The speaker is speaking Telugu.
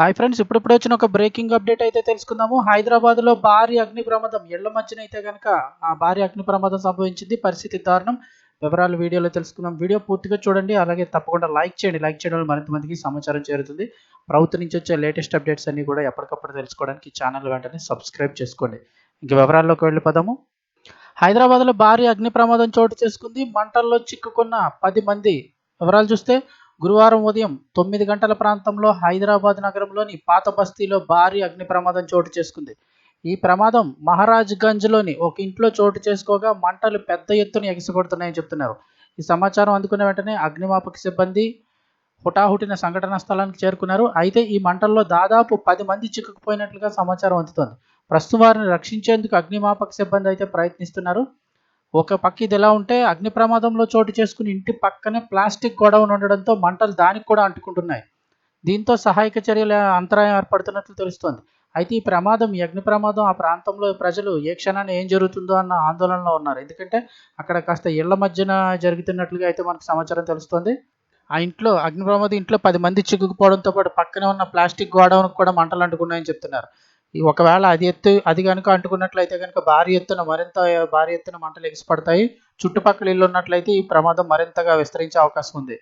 హాయ్ ఫ్రెండ్స్ ఇప్పుడిప్పుడు వచ్చిన ఒక బ్రేకింగ్ అప్డేట్ అయితే తెలుసుకుందాము. హైదరాబాద్లో భారీ అగ్ని ప్రమాదం ఇళ్ళ మధ్యన అయితే కనుక ఆ భారీ అగ్ని ప్రమాదం సంభవించింది. పరిస్థితి దారుణం. వివరాలు వీడియోలో తెలుసుకుందాం. వీడియో పూర్తిగా చూడండి. అలాగే తప్పకుండా లైక్ చేయండి. లైక్ చేయడం వల్ల మరింత మందికి సమాచారం చేరుతుంది. ప్రభుత్వం నుంచి వచ్చే లేటెస్ట్ అప్డేట్స్ అన్ని కూడా ఎప్పటికప్పుడు తెలుసుకోవడానికి ఛానల్ వెంటనే సబ్స్క్రైబ్ చేసుకోండి. ఇంక వివరాల్లోకి వెళ్ళిపోదాము. హైదరాబాద్లో భారీ అగ్ని ప్రమాదం చోటు చేసుకుంది. మంటల్లో చిక్కుకున్న పది మంది. వివరాలు చూస్తే గురువారం ఉదయం తొమ్మిది గంటల ప్రాంతంలో హైదరాబాద్ నగరంలోని పాత బస్తీలో భారీ అగ్ని ప్రమాదం చోటు చేసుకుంది. ఈ ప్రమాదం మహారాజ్ గంజ్లోని ఒక ఇంట్లో చోటు చేసుకోగా మంటలు పెద్ద ఎత్తున ఎగిసిపడుతున్నాయని చెప్తున్నారు. ఈ సమాచారం అందుకున్న వెంటనే అగ్నిమాపక సిబ్బంది హుటాహుటిన సంఘటనా స్థలానికి చేరుకున్నారు. అయితే ఈ మంటల్లో దాదాపు పది మంది చిక్కుకుపోయినట్లుగా సమాచారం అందుతోంది. ప్రస్తుతం వారిని రక్షించేందుకు అగ్నిమాపక సిబ్బంది అయితే ప్రయత్నిస్తున్నారు. ఒక పక్క ఇది ఎలా ఉంటే అగ్ని ప్రమాదంలో చోటు చేసుకుని ఇంటి పక్కనే ప్లాస్టిక్ గొడవను ఉండడంతో మంటలు దానికి కూడా అంటుకుంటున్నాయి. దీంతో సహాయక చర్యల అంతరాయం ఏర్పడుతున్నట్లు తెలుస్తోంది. అయితే ఈ ప్రమాదం ఈ అగ్ని ప్రమాదం ఆ ప్రాంతంలో ప్రజలు ఏ క్షణాన్ని ఏం జరుగుతుందో అన్న ఆందోళనలో ఉన్నారు. ఎందుకంటే అక్కడ కాస్త ఇళ్ళ మధ్యన జరుగుతున్నట్లుగా అయితే మనకు సమాచారం తెలుస్తోంది. ఆ ఇంట్లో అగ్ని ప్రమాదం ఇంట్లో పది మంది చిక్కుకుపోవడంతో పాటు పక్కనే ఉన్న ప్లాస్టిక్ గోడౌన్ కూడా మంటలు అంటుకున్నాయని చెప్తున్నారు. ఒకవేళ అది ఎత్తు అది కనుక అంటుకున్నట్లయితే కనుక భారీ ఎత్తున మరింత భారీ ఎత్తున మంటలు ఎగిసిపడతాయి. చుట్టుపక్కల ఇల్లు ఉన్నట్లయితే ఈ ప్రమాదం మరింతగా విస్తరించే అవకాశం ఉంది.